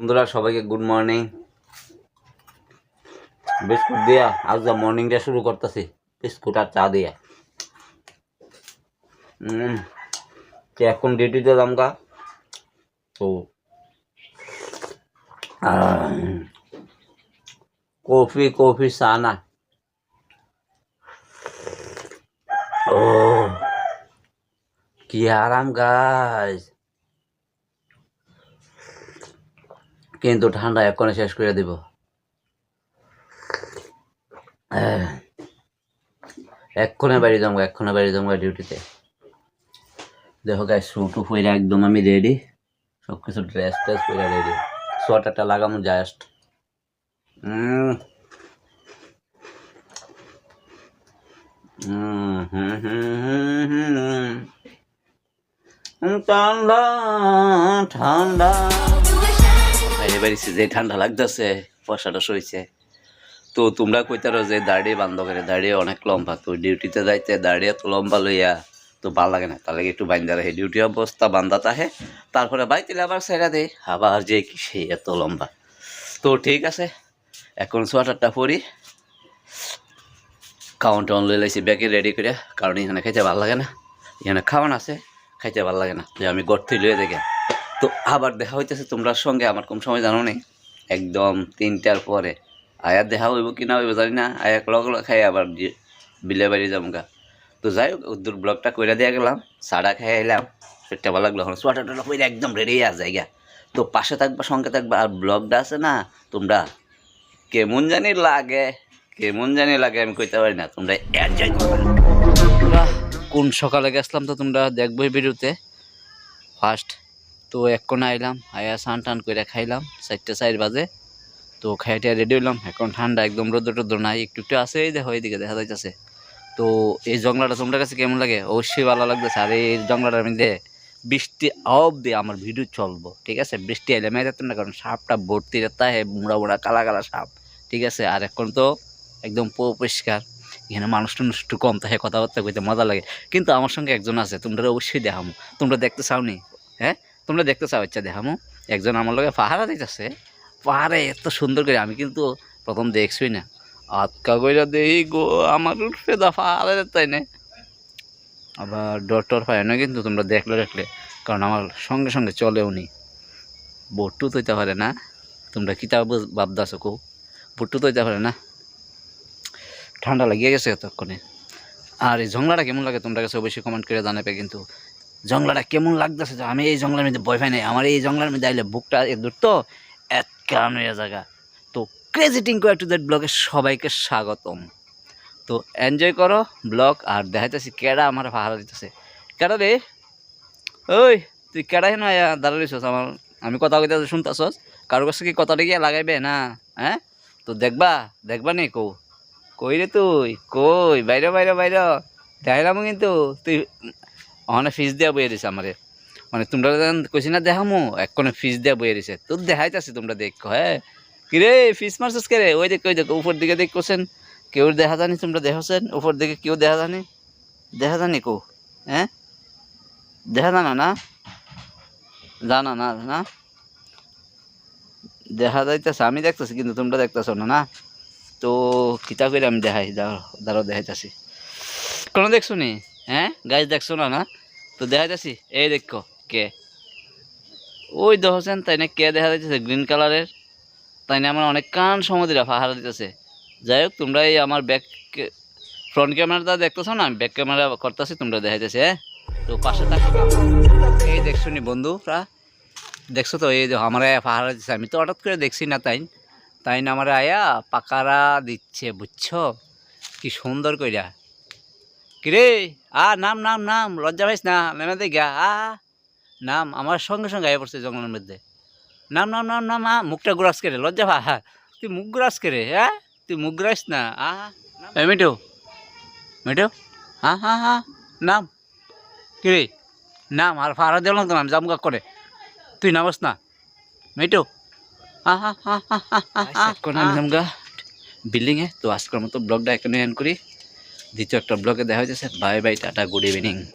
বন্ধুরা, সবাইকে good morning biscuit দিয়া, আজ মর্নিংটা শুরু করতেছি। বিস্কুট আর চা দিয়া। এখন ডিউটিতে দামকা তো কফি কফি, চা না। ও, কি আরাম গাছ কিন্তু ঠান্ডা এক্ষণে শেষ করে দিব। এক্ষণে বাড়ি যাব, এক্ষণে বাড়ি যাব ডিউটিতে। দেখো গাছ শুটু হয়ে একদম আমি রেডি সব কিছু ড্রেস ট্রেস করে রেডি সোয়াটারটা লাগানো জাস্ট ঠান্ডা ঠান্ডা। এবারে যে ঠান্ডা লাগতেছে পয়সাটা সইছে। তো তোমরা কইতারো যে দাড়ি বান্ধ করে, দাড়ি অনেক লম্বা, তো ডিউটিতে যাইতে দাড়ি তো লম্বা লইয়া তো ভালো লাগে না। তাহলে একটু বান্ধা রাখে। ডিউটি অবস্থা বান্ধা তাহে, তারপরে বাইতিলে আবার সেরা দেয় আবার যে কি সেই এত লম্বা। তো ঠিক আছে, এখন সোয়াটারটা পরি। কাউন্ট অন লই লাইছি, ব্যাগে রেডি করে কারণ এখানে খাইতে ভালো লাগে না। এখানে খাওয়ান আছে, খাইতে ভালো লাগে না। যে আমি গর্তে লয়ে দেখে তো আবার দেখা হইতেছে তোমরা সঙ্গে, আমার কম সময় জানো নি? একদম তিনটার পরে। আয়া দেখা হইব কি না হইব জানি না, আয়া লগ খাই আবার বিলে বাড়ি যামগা। তো যাই হোক, উদ্দুর ব্লগটা কইরা দিয়ে গেলাম সাড়া খাই আইলাম সেটা ভালো লাগল এখন। সোয়াটার কইরা একদম রেডি আছে, জায়গা। তো পাশে থাকবা, সঙ্গে থাকবা, আর ব্লগটা আছে না, তোমরা কেমন জানি লাগে, কেমন জানি লাগে, আমি কইতে পারি না, তোমরা এনজয় করবা। কোন সকালে গেছিলাম তো তোমরা দেখবোই ভিডিওতে? ফার্স্ট তো কোণে আইলাম, আয়া সান টান করে খাইলাম, চারটে, চার বাজে। তো খাইতে রেডি হইলাম, এখন ঠান্ডা একদম রোদ্র টোদ্র নাই, একটু একটু আছে, এই দেখো এইদিকে দেখা যাইতেছে। তো এই জংলাটা তোমার কাছে কেমন লাগে? অবশ্যই ভালো লাগতেছে। আর এই জংলাটার মধ্যে বৃষ্টি অবধি আমার ভিডিও চলবো, ঠিক আছে? বৃষ্টি এলে মেয়ে যেতাম না, কারণ সাপটা ভর্তি রেতা হে মুড়া মুড়া, কালা কালা সাপ, ঠিক আছে? আর এখন তো একদম পরিষ্কার। এখানে মানুষ টানুষ একটু কম, তাহে কথাবার্তা কইতে মজা লাগে। কিন্তু আমার সঙ্গে একজন আছে, তোমরা অবশ্যই দেখামো। তোমরা দেখতে চাওনি? হ্যাঁ? তোমরা দেখতে চাও ইচ্ছা দেখামো। একজন আমার লগে পাহারা দিতেছে। পাহাড়ে এত সুন্দর করে, আমি কিন্তু প্রথম দেখছই না। আটকা কইরা দেই গো, আমার ফেদা পাহাড়ে তাই না? আবার ডর টর পায় না কিন্তু তোমরা দেখলে দেখলে, কারণ আমার সঙ্গে সঙ্গে চলেও নি। বট্টু তৈতে পারে না। তোমরা কিতা ভাবদাছো কো? বট্টু তৈতে পারে না। ঠান্ডা লাগিয়ে গেছে এতক্ষণে। আর এই জংলাটা কেমন লাগে তোমরা কাছে অবশ্যই কমেন্ট করে জানাবে কিন্তু। জংলাটা কেমন লাগতেছে যে আমি এই জঙ্গলের মধ্যে ভয় পাই নাই। আমার এই জঙ্গলের মধ্যে আইলে বুকটা দূর তো, এক কারণ জায়গা তো ক্রেজি টিঙ্কু টু দ্যাট ব্লগে সবাইকে স্বাগতম। তো এনজয় করো ব্লগ আর দেখাইতেছি কেডা আমার পাহারা দিতেছে। কেডা রে? ওই, তুই কেডা হেন দাঁড়াইছস আমার? আমি কথা কইতে শুনতেছস কারোর কাছে কি কথাটা গিয়ে লাগাইবে না? হ্যাঁ? তো দেখবা দেখবা নি কৌ। কই রে তুই? কই? বাইরে বাইরে বাইরে। দেখাইলাম কিন্তু। তুই ওখানে ফিস দিয়া বইয়ে দিছে আমারে। মানে তোমরা কইছি না দেখামো এক্ষণে ফিজ দিয়া বইয়ে দিছে। তোর দেখাইতেছি তোমরা দেখো হ্যাঁ কিরে ফিস মারছিস কে রে ওই দেখ, ওই দেখো, উপর দিকে দেখছেন কেউ দেখা জানি, তোমরা দেখছেন উপর দিকে কেউ দেখা জানি। দেখা জানি কো? হ্যাঁ দেখা জানা না? জানা না না দেখা যাইতেছে, আমি দেখতেছি, কিন্তু তোমরা দেখতেছো না না? তো কিতা করে আমি দেখাই দাঁড়ো দেখাইতেছি। কোনো দেখছ নি? হ্যাঁ? গাছ দেখছ না না। তো দেখাইতেছি, এই দেখো, কে? ওই দেখছেন তাই না? কে দেখা যাইতেছে? গ্রিন কালারের তাই না, আমার অনেক কান সমুদ্রে পাহারা দিতেছে। যাই হোক, তোমরা এই আমার ব্যাক ফ্রন্ট ক্যামেরাটা দেখতেছো না? আমি ব্যাক ক্যামেরা করতেছি, তোমরা দেখাইতেছে হ্যাঁ? তো পাশে থাকো। এই দেখছ নি বন্ধুরা দেখছ তো, এই দেখো, আমার পাহারা দিচ্ছে আমি তো হঠাৎ করে দেখছি না, তাই তাই না, আমার আয়া পাকারা দিচ্ছে, বুঝছ? কি সুন্দর কইরা। কিরে আ নাম নাম নাম লজ্জা পাইস না নেমে দে গা আ নাম আমার সঙ্গে সঙ্গে আয়া পড়ছে জঙ্গলের মধ্যে নাম নাম নাম নাম আ মুখটা গুরাস করে লজ্জা পা হা তুই মুখ গুরাস করে হ্যাঁ তুই মুখ গুরাইস না আ এ মিঠু মিঠু হ্যাঁ হ্যাঁ হ্যাঁ নাম কিরে নাম আর ফাড়া দিলাম তো নাম জামগা করে তুই নামস না মিঠু হ্যাঁ হ্যাঁ হ্যাঁ হ্যাঁ হ্যাঁ কোন আমি জামগা বিল্ডিংয়ে তো আজকের মতো ব্লগটা এখানে এন্ড করি দ্বিতীয় একটা ব্লগে দেখা হয়েছে বাই বাই টাটা গুড ইভিনিং।